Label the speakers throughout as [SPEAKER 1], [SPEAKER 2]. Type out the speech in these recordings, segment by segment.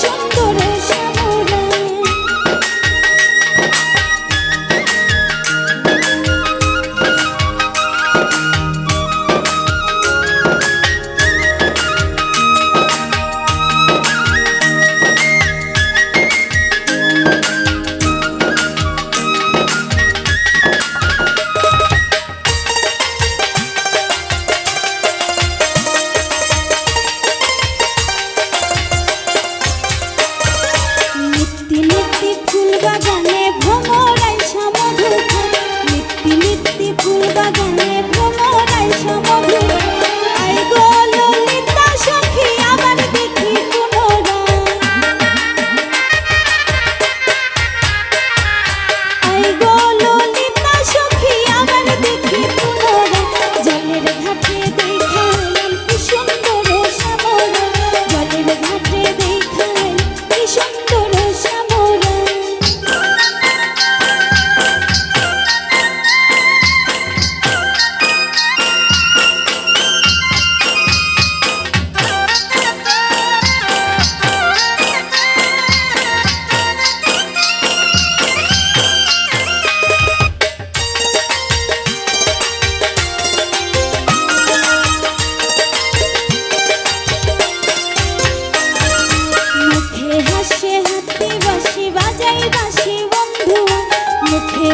[SPEAKER 1] সুন্দরের Bye.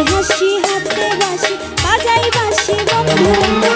[SPEAKER 1] হাসি হাতে বাসি বাজাই বাসি বন্ধু